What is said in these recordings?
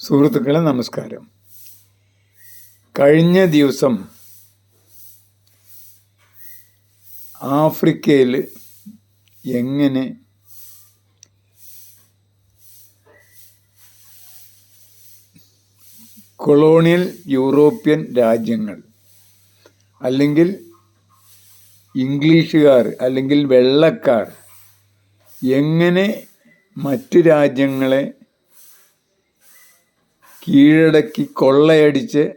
സുഹൃത്തുക്കളെ നമസ്കാരം. കഴിഞ്ഞ ദിവസം ആഫ്രിക്കയിൽ എങ്ങനെ കൊളോണിയൽ യൂറോപ്യൻ രാജ്യങ്ങൾ അല്ലെങ്കിൽ ഇംഗ്ലീഷുകാർ അല്ലെങ്കിൽ വെള്ളക്കാർ എങ്ങനെ മറ്റു രാജ്യങ്ങളെ കീഴടക്കി കൊള്ളയടിച്ച്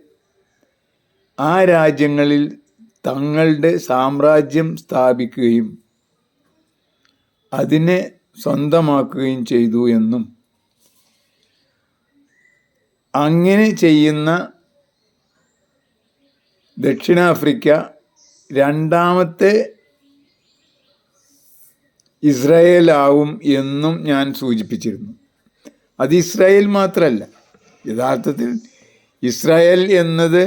ആ രാജ്യങ്ങളിൽ തങ്ങളുടെ സാമ്രാജ്യം സ്ഥാപിക്കുകയും അതിനെ സ്വന്തമാക്കുകയും ചെയ്തു എന്നും. അങ്ങനെ ചെയ്യുന്ന ദക്ഷിണാഫ്രിക്ക രണ്ടാമത്തെ ഇസ്രായേലാവും എന്നും ഞാൻ സൂചിപ്പിച്ചിരുന്നു. അത് ഇസ്രായേൽ മാത്രമല്ല യഥാർത്ഥത്തിൽ ഇസ്രായേൽ എന്നത്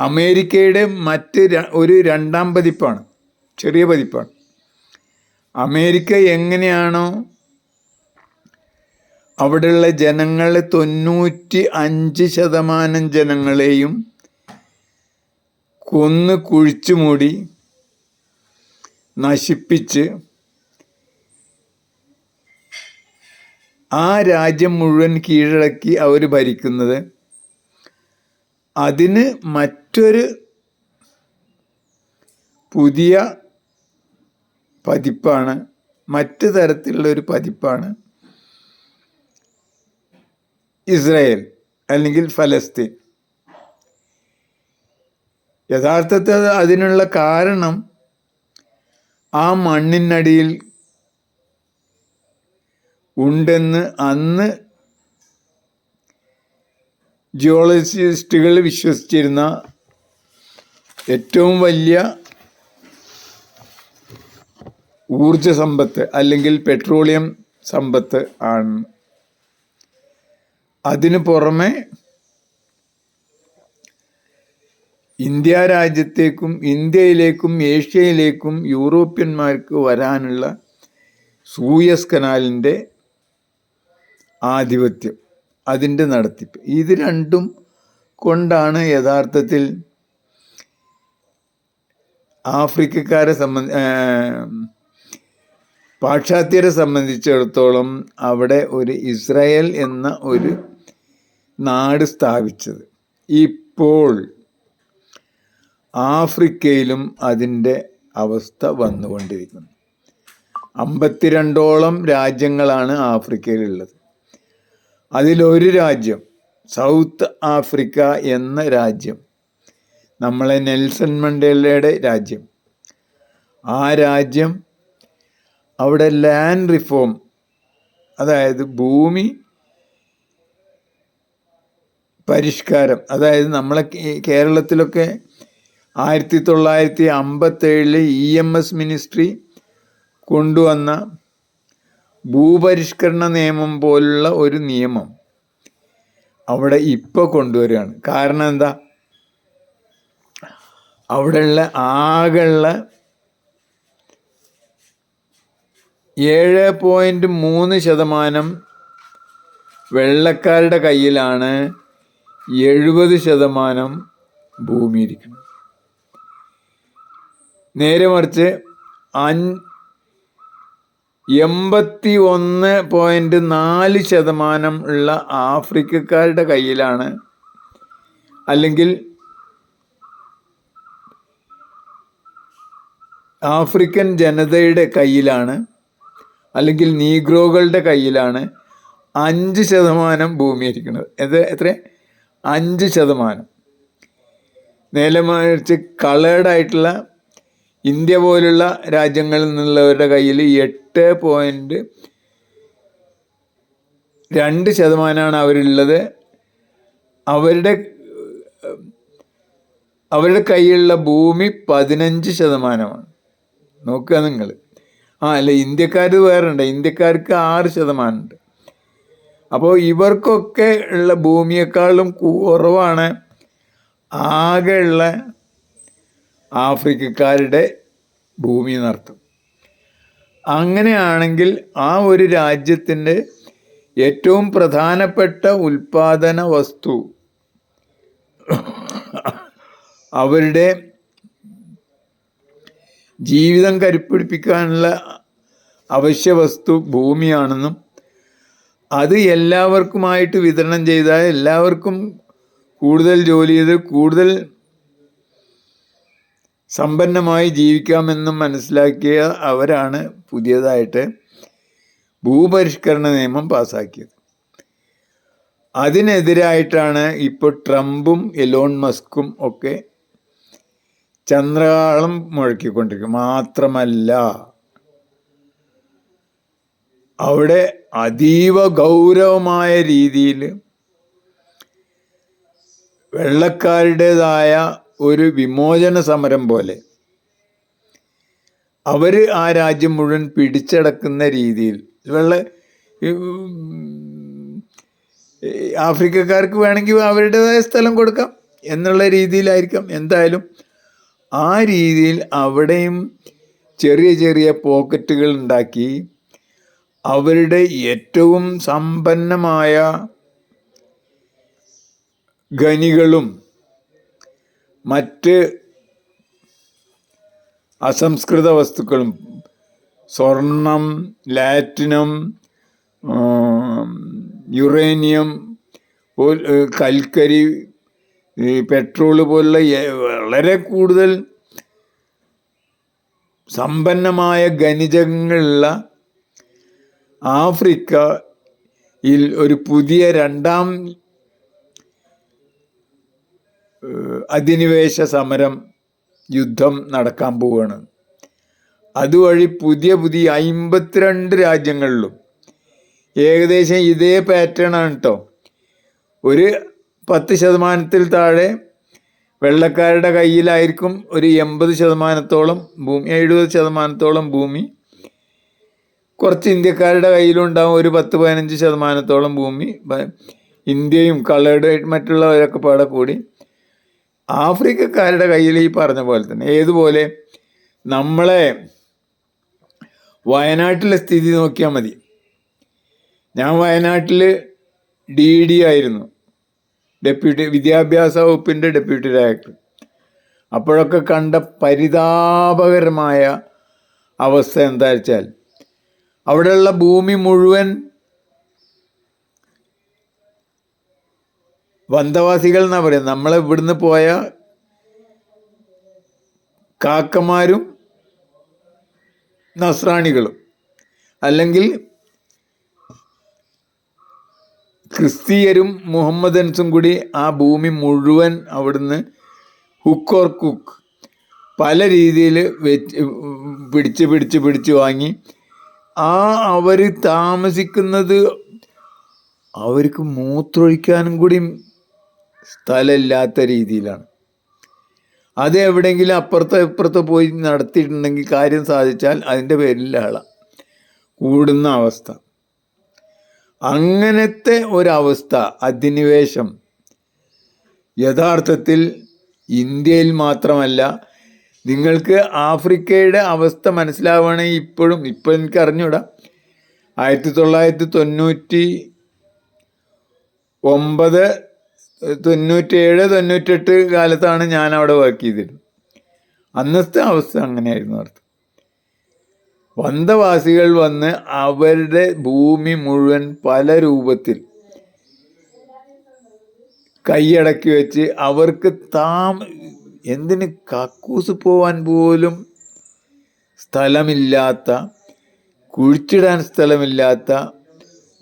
അമേരിക്കയുടെ മറ്റ് ഒരു രണ്ടാം പതിപ്പാണ് ചെറിയ പതിപ്പാണ്. അമേരിക്ക എങ്ങനെയാണോ അവിടെയുള്ള ജനങ്ങൾ തൊണ്ണൂറ്റി അഞ്ച് ശതമാനം ജനങ്ങളെയും കൊന്ന് കുഴിച്ചു മൂടി നശിപ്പിച്ച് ആ രാജ്യം മുഴുവൻ കീഴടക്കി അവർ ഭരിക്കുന്നത്? അതിന് മറ്റൊരു പുതിയ പതിപ്പാണ് മറ്റു തരത്തിലുള്ള ഒരു പതിപ്പാണ് ഇസ്രായേൽ അല്ലെങ്കിൽ ഫലസ്തീൻ. യഥാർത്ഥത്തിൽ അതിനുള്ള കാരണം ആ മണ്ണിനടിയിൽ ഉണ്ടെന്ന് അന്ന് ജിയോളജിസ്റ്റുകൾ വിശ്വസിച്ചിരുന്ന ഏറ്റവും വലിയ ഊർജ സമ്പത്ത് അല്ലെങ്കിൽ പെട്രോളിയം സമ്പത്ത് ആണ്. അതിനു പുറമെ ഇന്ത്യ രാജ്യത്തേക്കും ഇന്ത്യയിലേക്കും ഏഷ്യയിലേക്കും യൂറോപ്യന്മാർക്ക് വരാനുള്ള സൂയസ് കനാലിന്റെ ആധിപത്യം അതിന്റെ നടത്തിപ്പ്. ഇത് രണ്ടും കൊണ്ടാണ് യഥാർത്ഥത്തിൽ ആഫ്രിക്കക്കാരെ സംബന്ധ പാശ്ചാത്യരെ സംബന്ധിച്ചിടത്തോളം അവിടെ ഒരു ഇസ്രായേൽ എന്ന ഒരു നാട് സ്ഥാപിച്ചത്. ഇപ്പോൾ ആഫ്രിക്കയിലും അതിന്റെ അവസ്ഥ വന്നുകൊണ്ടിരിക്കുന്നു. അമ്പത്തിരണ്ടോളം രാജ്യങ്ങളാണ് ആഫ്രിക്കയിലുള്ളത്. അതിലൊരു രാജ്യം സൗത്ത് ആഫ്രിക്ക എന്ന രാജ്യം. നമ്മളെ നെൽസൺ മണ്ടേലയുടെ രാജ്യം. ആ രാജ്യം അവിടെ ലാൻഡ് റിഫോം അതായത് ഭൂമി പരിഷ്കാരം അതായത് നമ്മളെ കേരളത്തിലൊക്കെ ആയിരത്തി തൊള്ളായിരത്തി അമ്പത്തേഴിൽ ഇ എം എസ് മിനിസ്ട്രി കൊണ്ടുവന്ന ഭൂപരിഷ്കരണ നിയമം പോലുള്ള ഒരു നിയമം അവിടെ ഇപ്പോൾ കൊണ്ടുവരികയാണ്. കാരണം എന്താ? അവിടെയുള്ള ആകെയുള്ള ഏഴ് പോയിന്റ് മൂന്ന് ശതമാനം വെള്ളക്കാരുടെ കയ്യിലാണ് എഴുപത് ശതമാനം ഭൂമി ഇരിക്കുന്നത്. നേരെ മറിച്ച് അഞ്ച് എൺപത്തി ഒന്ന് പോയിന്റ് നാല് ശതമാനം ഉള്ള ആഫ്രിക്കക്കാരുടെ കയ്യിലാണ്. അല്ലെങ്കിൽ ആഫ്രിക്കൻ ജനതയുടെ കയ്യിലാണ്. അല്ലെങ്കിൽ നീഗ്രോകളുടെ കയ്യിലാണ് അഞ്ച് ശതമാനം ഭൂമി ഇരിക്കുന്നത്. എത്ര എത്ര? അഞ്ച് ശതമാനം. നേരെ മറിച്ച് കളേർഡായിട്ടുള്ള ഇന്ത്യ പോലുള്ള രാജ്യങ്ങളിൽ നിന്നുള്ളവരുടെ കയ്യിൽ എട്ട് പോയിന്റ് രണ്ട് ശതമാനമാണ് അവരുള്ളത്. അവരുടെ അവരുടെ കയ്യിലുള്ള ഭൂമി പതിനഞ്ച് ശതമാനമാണ്. നോക്കുക നിങ്ങൾ. ആ അല്ല ഇന്ത്യക്കാർ വേറെ ഉണ്ട്. ഇന്ത്യക്കാർക്ക് ആറ് ശതമാനമുണ്ട്. അപ്പോൾ ഇവർക്കൊക്കെ ഉള്ള ഭൂമിയെക്കാളും കുറവാണ് ആകെയുള്ള ആഫ്രിക്കക്കാരുടെ ഭൂമി എന്നർത്ഥം അങ്ങനെയാണെങ്കിൽ ആ ഒരു രാജ്യത്തിന്റെ ഏറ്റവും പ്രധാനപ്പെട്ട ഉൽപാദന വസ്തു അവരുടെ ജീവിതം കരുപ്പിടിപ്പിക്കാനുള്ള അവശ്യ വസ്തു ഭൂമിയാണെന്നും അത് എല്ലാവർക്കുമായിട്ട് വിതരണം ചെയ്താൽ എല്ലാവർക്കും കൂടുതൽ ജോലി ചെയ്ത് കൂടുതൽ സമ്പന്നമായി ജീവിക്കാമെന്നും മനസ്സിലാക്കിയ അവരാണ് പുതിയതായിട്ട് ഭൂപരിഷ്കരണ നിയമം പാസാക്കിയത്. അതിനെതിരായിട്ടാണ് ഇപ്പോൾ ട്രംപും എലോൺ മസ്കും ഒക്കെ ചന്ദ്രകാളം മുഴക്കിക്കൊണ്ടിരിക്കും മാത്രമല്ല അവിടെ അതീവ ഗൗരവമായ രീതിയിൽ വെള്ളക്കാരുടേതായ ഒരു വിമോചന സമരം പോലെ. അവർ ആ രാജ്യം മുഴുവൻ പിടിച്ചടക്കുന്ന രീതിയിൽ. വെള്ള ആഫ്രിക്കക്കാർക്ക് വേണമെങ്കിൽ അവരുടേതായ സ്ഥലം കൊടുക്കാം എന്നുള്ള രീതിയിലായിരിക്കാം. എന്തായാലും ആ രീതിയിൽ അവിടെയും ചെറിയ ചെറിയ പോക്കറ്റുകൾ ഉണ്ടാക്കി അവരുടെ ഏറ്റവും സമ്പന്നമായ ഖനികളും മറ്റ് അസംസ്കൃത വസ്തുക്കളും സ്വർണം ലാറ്റിനം യുറേനിയം കൽക്കരി പെട്രോൾ പോലുള്ള വളരെ കൂടുതൽ സമ്പന്നമായ ഖനിജങ്ങളുള്ള ആഫ്രിക്കയിൽ ഒരു പുതിയ രണ്ടാം അധിനിവേശ സമരം യുദ്ധം നടക്കാൻ പോവുകയാണ് അതുവഴി പുതിയ പുതിയ അമ്പത്തിരണ്ട് രാജ്യങ്ങളിലും ഏകദേശം ഇതേ പാറ്റേൺ ആണ് കേട്ടോ ഒരു പത്ത് ശതമാനത്തിൽ താഴെ വെള്ളക്കാരുടെ കയ്യിലായിരിക്കും ഒരു എൺപത് ശതമാനത്തോളം ഭൂമി എഴുപത് ശതമാനത്തോളം ഭൂമി. കുറച്ച് ഇന്ത്യക്കാരുടെ കയ്യിലുണ്ടാവും ഒരു പത്ത് പതിനഞ്ച് ശതമാനത്തോളം ഭൂമി. ഇന്ത്യയും കളേഡ് മറ്റുള്ളവരൊക്കെ പാടെ കൂടി. ആഫ്രിക്കക്കാരുടെ കയ്യിൽ ഈ പറഞ്ഞ പോലെ തന്നെ ഏതുപോലെ നമ്മളെ വയനാട്ടിലെ സ്ഥിതി നോക്കിയാൽ മതി. ഞാൻ വയനാട്ടിൽ ഡി ഡി ആയിരുന്നു. ഡെപ്യൂട്ടി വിദ്യാഭ്യാസ വകുപ്പിന്റെ ഡെപ്യൂട്ടി ഡയറക്ടർ. അപ്പോഴൊക്കെ കണ്ട പരിതാപകരമായ അവസ്ഥ എന്താ വെച്ചാൽ അവിടെയുള്ള ഭൂമി മുഴുവൻ വന്തവാസികൾ എന്നാ പറയുന്നത് നമ്മൾ ഇവിടുന്ന് പോയ കാക്കമാരും നസ്രാണികളും അല്ലെങ്കിൽ ക്രിസ്തീയരും മുഹമ്മദൻസും കൂടി ആ ഭൂമി മുഴുവൻ അവിടുന്ന് ഹുക്ക് ഓർ കുക്ക് പല രീതിയിൽ വെച്ച് പിടിച്ച് പിടിച്ച് പിടിച്ച് വാങ്ങി. ആ അവർ താമസിക്കുന്നത് അവർക്ക് മൂത്രമൊഴിക്കാനും കൂടി സ്ഥലമില്ലാത്ത രീതിയിലാണ്. അത് എവിടെയെങ്കിലും അപ്പുറത്തോ ഇപ്പുറത്തോ പോയി നടത്തിയിട്ടുണ്ടെങ്കിൽ കാര്യം സാധിച്ചാൽ അതിന്റെ പേരിൽ ആള കൂടുന്ന അവസ്ഥ. അങ്ങനത്തെ ഒരവസ്ഥ അധിനിവേശം യഥാർത്ഥത്തിൽ ഇന്ത്യയിൽ മാത്രമല്ല നിങ്ങൾക്ക് ആഫ്രിക്കയുടെ അവസ്ഥ മനസ്സിലാവുകയാണെങ്കിൽ ഇപ്പോഴും ഇപ്പോൾ എനിക്ക് അറിഞ്ഞൂടാ. ആയിരത്തി തൊള്ളായിരത്തി തൊണ്ണൂറ്റി ഒമ്പത് തൊണ്ണൂറ്റേഴ് തൊണ്ണൂറ്റെട്ട് കാലത്താണ് ഞാൻ അവിടെ വർക്ക് ചെയ്തിരുന്നത്. അന്നത്തെ അവസ്ഥ അങ്ങനെയായിരുന്നു അർത്ഥം വന്തവാസികൾ വന്ന് അവരുടെ ഭൂമി മുഴുവൻ പല രൂപത്തിൽ കൈയടക്കി വെച്ച് അവർക്ക് താം എന്തിന് കക്കൂസ് പോവാൻ പോലും സ്ഥലമില്ലാത്ത കുഴിച്ചിടാൻ സ്ഥലമില്ലാത്ത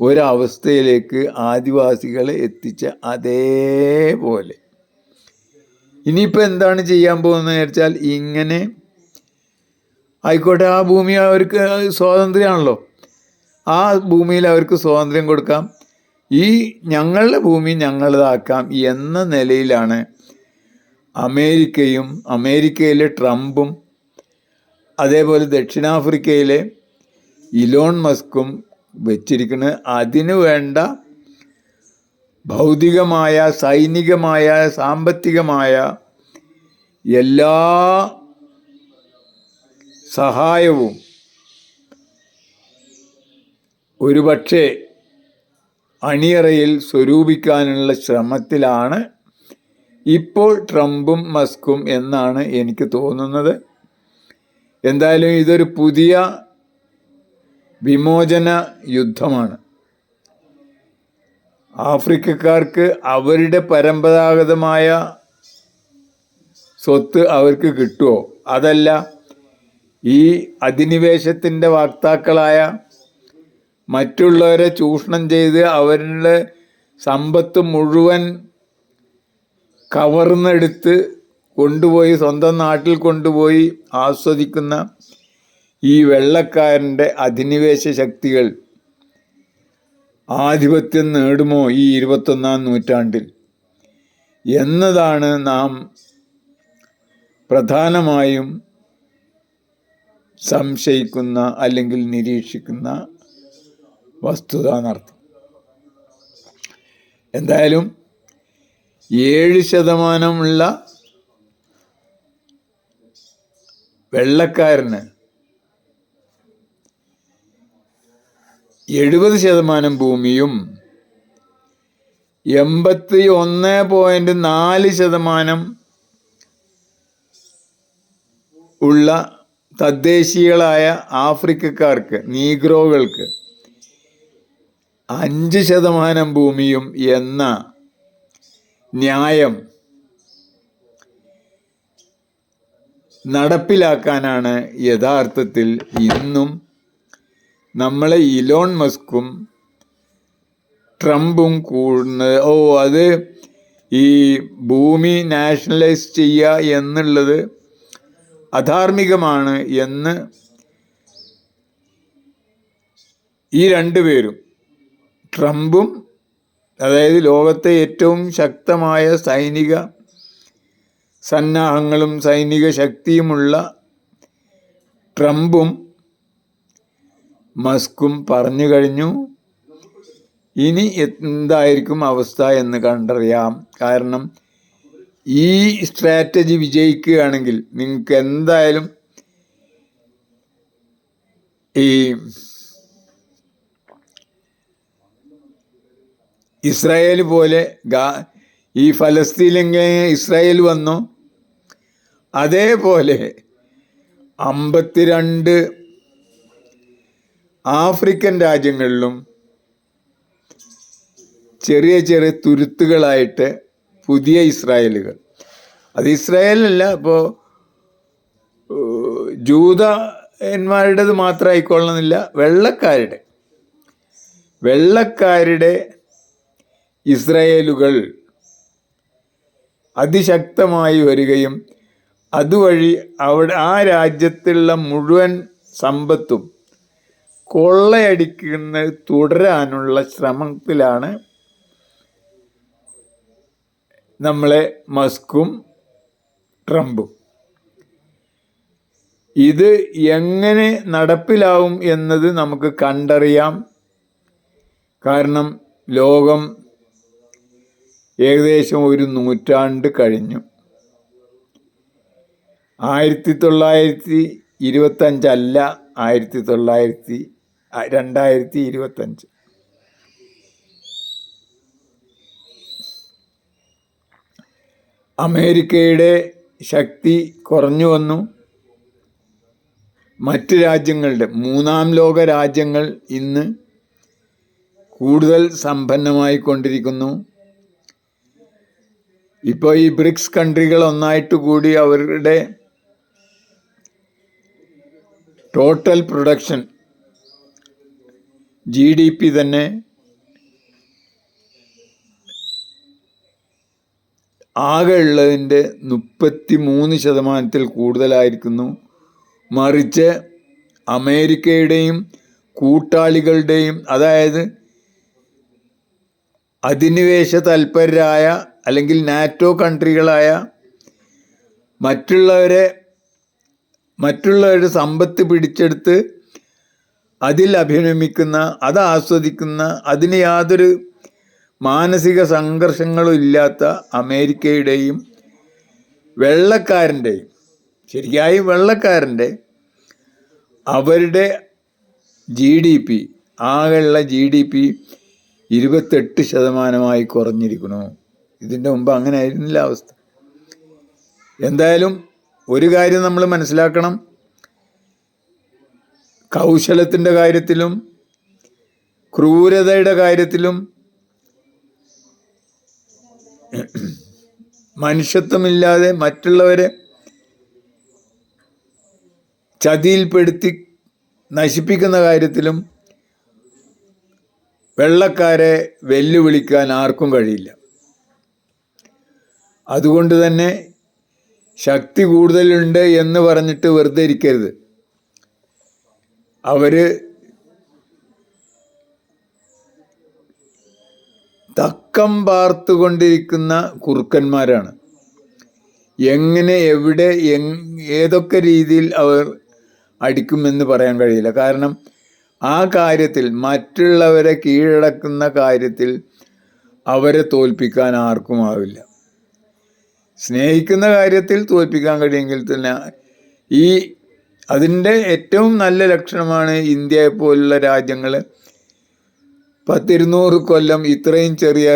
ഒരവസ്ഥയിലേക്ക് ആദിവാസികളെ എത്തിച്ച അതേപോലെ. ഇനിയിപ്പോൾ എന്താണ് ചെയ്യാൻ പോകുന്നത് വെച്ചാൽ ഇങ്ങനെ ആയിക്കോട്ടെ ആ ഭൂമി അവർക്ക് സ്വാതന്ത്ര്യമാണല്ലോ. ആ ഭൂമിയിൽ അവർക്ക് സ്വാതന്ത്ര്യം കൊടുക്കാം. ഈ ഞങ്ങളുടെ ഭൂമി ഞങ്ങളതാക്കാം എന്ന നിലയിലാണ് അമേരിക്കയും അമേരിക്കയിലെ ട്രംപും അതേപോലെ ദക്ഷിണാഫ്രിക്കയിലെ ഇലോൺ മസ്കും വെച്ചിരിക്കുന്നത് അതിനു വേണ്ട ഭൗതികമായ സൈനികമായ സാമ്പത്തികമായ എല്ലാ സഹായവും ഒരുപക്ഷെ അണിയറയിൽ സ്വരൂപിക്കാനുള്ള ശ്രമത്തിലാണ് ഇപ്പോൾ ട്രംപും മസ്കും എന്നാണ് എനിക്ക് തോന്നുന്നത്. എന്തായാലും ഇതൊരു പുതിയ വിമോചന യുദ്ധമാണ്. ആഫ്രിക്കക്കാർക്ക് അവരുടെ പരമ്പരാഗതമായ സ്വത്ത് അവർക്ക് കിട്ടുമോ അതല്ല ഈ അധിനിവേശത്തിന്റെ വാക്താക്കളായ മറ്റുള്ളവരെ ചൂഷണം ചെയ്ത് അവരുടെ സമ്പത്ത് മുഴുവൻ കവർന്നെടുത്ത് കൊണ്ടുപോയി സ്വന്തം നാട്ടിൽ കൊണ്ടുപോയി ആസ്വദിക്കുന്ന ഈ വെള്ളക്കാരന്റെ അധിനിവേശ ശക്തികൾ ആധിപത്യം നേടുമോ ഈ ഇരുപത്തൊന്നാം നൂറ്റാണ്ടിൽ? എന്നതാണ് നാം പ്രധാനമായും സംശയിക്കുന്ന അല്ലെങ്കിൽ നിരീക്ഷിക്കുന്ന വസ്തുത എന്നർത്ഥം എന്തായാലും ഏഴ് ശതമാനമുള്ള വെള്ളക്കാരന് എഴുപത് ശതമാനം ഭൂമിയും എൺപത്തി ഒന്ന് പോയിന്റ് നാല് ശതമാനം ഉള്ള തദ്ദേശീയങ്ങളായ ആഫ്രിക്കക്കാർക്ക് നീഗ്രോകൾക്ക് അഞ്ച് ശതമാനം ഭൂമിയും എന്ന ന്യായം നടപ്പിലാക്കാനാണ് യഥാർത്ഥത്തിൽ ഇന്നും നമ്മളെ ഇലോൺ മസ്കും ട്രംപും കൂടുന്നത് ഓ അത് ഈ ഭൂമി നാഷണലൈസ് ചെയ്യുക എന്നുള്ളത് അധാർമികമാണ് എന്ന് ഈ രണ്ടുപേരും ട്രംപും അതായത് ലോകത്തെ ഏറ്റവും ശക്തമായ സൈനിക സന്നാഹങ്ങളും സൈനിക ശക്തിയുമുള്ള ട്രംപും മസ്കും പറഞ്ഞു കഴിഞ്ഞു. ഇനി എന്തായിരിക്കും അവസ്ഥ എന്ന് കണ്ടറിയാം. കാരണം ഈ സ്ട്രാറ്റജി വിജയിക്കുകയാണെങ്കിൽ നിങ്ങൾക്ക് എന്തായാലും ഈ ഇസ്രായേൽ പോലെ ഗാ ഈ ഫലസ്തീനിലെങ്ങനെ ഇസ്രായേൽ വന്നു? അതേപോലെ അമ്പത്തിരണ്ട് ആഫ്രിക്കൻ രാജ്യങ്ങളിലും ചെറിയ ചെറിയ തുരുത്തുകളായിട്ട് പുതിയ ഇസ്രായേലുകൾ. അത് ഇസ്രായേലല്ല ഇപ്പോൾ ജൂതന്മാരുടേത് മാത്രം ആയിക്കൊള്ളണമെന്നില്ല വെള്ളക്കാരുടെ. വെള്ളക്കാരുടെ ഇസ്രായേലുകൾ അതിശക്തമായി വരികയും അതുവഴി അവിടെ ആ രാജ്യത്തുള്ള മുഴുവൻ സമ്പത്തും കൊള്ളയടിക്കുന്ന തുടരാനുള്ള ശ്രമത്തിലാണ് നമ്മളെ മസ്കും ട്രംപും. ഇത് എങ്ങനെ നടപ്പിലാവും എന്നത് നമുക്ക് കണ്ടറിയാം. കാരണം ലോകം ഏകദേശം ഒരു നൂറ്റാണ്ട് കഴിഞ്ഞു. ആയിരത്തി തൊള്ളായിരത്തി ഇരുപത്തഞ്ചല്ല ആയിരത്തി തൊള്ളായിരത്തി രണ്ടായിരത്തി ഇരുപത്തഞ്ച് അമേരിക്കയുടെ ശക്തി കുറഞ്ഞു വന്നു. മറ്റ് രാജ്യങ്ങളുടെ മൂന്നാം ലോക രാജ്യങ്ങൾ ഇന്ന് കൂടുതൽ സമ്പന്നമായി കൊണ്ടിരിക്കുന്നു. ഇപ്പോൾ ഈ ബ്രിക്സ് കൺട്രികൾ ഒന്നായിട്ട് കൂടി അവരുടെ total production G D P തന്നെ ആകെ ഉള്ളതിന്റെ മുപ്പത്തി മൂന്ന് ശതമാനത്തിൽ കൂടുതലായിരിക്കുന്നു. മറിച്ച് അമേരിക്കയുടെയും കൂട്ടാളികളുടെയും അതായത് അധിനിവേശ തൽപരരായ അല്ലെങ്കിൽ നാറ്റോ കൺട്രികളായ മറ്റുള്ളവരെ മറ്റുള്ളവരുടെ സമ്പത്ത് പിടിച്ചെടുത്ത് അതിൽ അഭിനമിക്കുന്ന അത് ആസ്വദിക്കുന്ന അതിന് യാതൊരു മാനസിക സംഘർഷങ്ങളും ഇല്ലാത്ത അമേരിക്കയുടെയും വെള്ളക്കാരന്റെയും ശരിയായി വെള്ളക്കാരന്റെ അവരുടെ ജി ഡി പി ആകെയുള്ള ജി ഡി പി ഇരുപത്തെട്ട് ശതമാനമായി കുറഞ്ഞിരിക്കുന്നു. ഇതിന്റെ മുമ്പ് അങ്ങനെ ആയിരുന്നില്ല അവസ്ഥ. എന്തായാലും ഒരു കാര്യം നമ്മൾ മനസ്സിലാക്കണം. കൗശലത്തിന്റെ കാര്യത്തിലും ക്രൂരതയുടെ കാര്യത്തിലും മനുഷ്യത്വമില്ലാതെ മറ്റുള്ളവരെ ചതിയിൽപ്പെടുത്തി നശിപ്പിക്കുന്ന കാര്യത്തിലും വെള്ളക്കാരെ വെല്ലുവിളിക്കാൻ ആർക്കും കഴിയില്ല. അതുകൊണ്ട് തന്നെ ശക്തി കൂടുതലുണ്ട് എന്ന് പറഞ്ഞിട്ട് വെറുതെ ഇരിക്കരുത്. അവർ തക്കം പാർത്തുകൊണ്ടിരിക്കുന്ന കുറുക്കന്മാരാണ്. എങ്ങനെ എവിടെ ഏതൊക്കെ രീതിയിൽ അവർ അടിക്കുമെന്ന് പറയാൻ കഴിയില്ല. കാരണം ആ കാര്യത്തിൽ മറ്റുള്ളവരെ കീഴടക്കുന്ന കാര്യത്തിൽ അവരെ തോൽപ്പിക്കാൻ ആർക്കും ആവില്ല. സ്നേഹിക്കുന്ന കാര്യത്തിൽ തോൽപ്പിക്കാൻ കഴിയുമെങ്കിൽ തന്നെ ഈ അതിന്റെ ഏറ്റവും നല്ല ലക്ഷണമാണ് ഇന്ത്യയെ പോലുള്ള രാജ്യങ്ങൾ. പത്തിരുന്നൂറ് കൊല്ലം ഇത്രയും ചെറിയ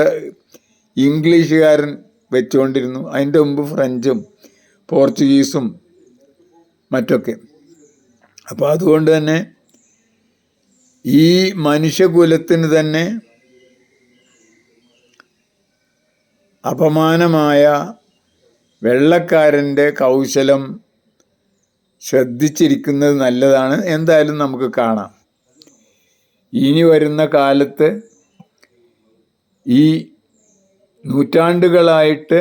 ഇംഗ്ലീഷുകാരൻ വെച്ചുകൊണ്ടിരുന്നു. അതിന്റെ മുമ്പ് ഫ്രഞ്ചും പോർച്ചുഗീസും മറ്റൊക്കെ. അപ്പോൾ അതുകൊണ്ട് തന്നെ ഈ മനുഷ്യകുലത്തിന് തന്നെ അപമാനമായ വെള്ളക്കാരന്റെ കൗശലം ശ്രദ്ധിച്ചിരിക്കുന്നത് നല്ലതാണ്. എന്തായാലും നമുക്ക് കാണാം. ഇനി വരുന്ന കാലത്ത് ഈ നൂറ്റാണ്ടുകളായിട്ട്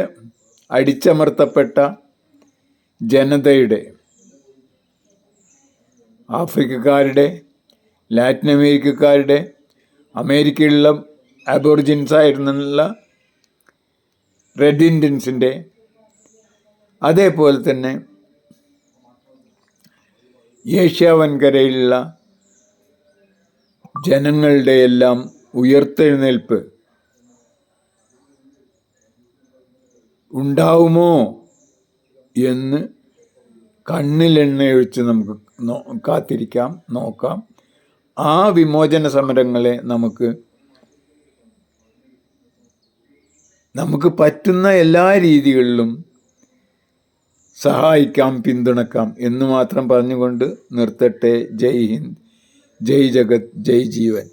അടിച്ചമർത്തപ്പെട്ട ജനതയുടെ ആഫ്രിക്കക്കാരുടെ ലാറ്റിൻ അമേരിക്കക്കാരുടെ അമേരിക്കയിലുള്ള അബോറിജിൻസ് ആയിരുന്നുള്ള റെഡ് ഇന്ത്യൻസിന്റെ അതേപോലെ തന്നെ ഏഷ്യ വൻകരയിലുള്ള ജനങ്ങളുടെ എല്ലാം ഉയർത്തെഴുന്നേൽപ്പ് ഉണ്ടാവുമോ എന്ന് കണ്ണിലെണ്ണയൊഴിച്ച് നമുക്ക് കാത്തിരിക്കാം നോക്കാം. ആ വിമോചന സമരങ്ങളെ നമുക്ക് നമുക്ക് പറ്റുന്ന എല്ലാ രീതികളിലും സഹായിക്കാം പിന്തുണക്കാം എന്ന് മാത്രം പറഞ്ഞുകൊണ്ട് നിർത്തട്ടെ. ജയ് ഹിന്ദ്. ജയ് ജഗത് ജയ് ജീവൻ.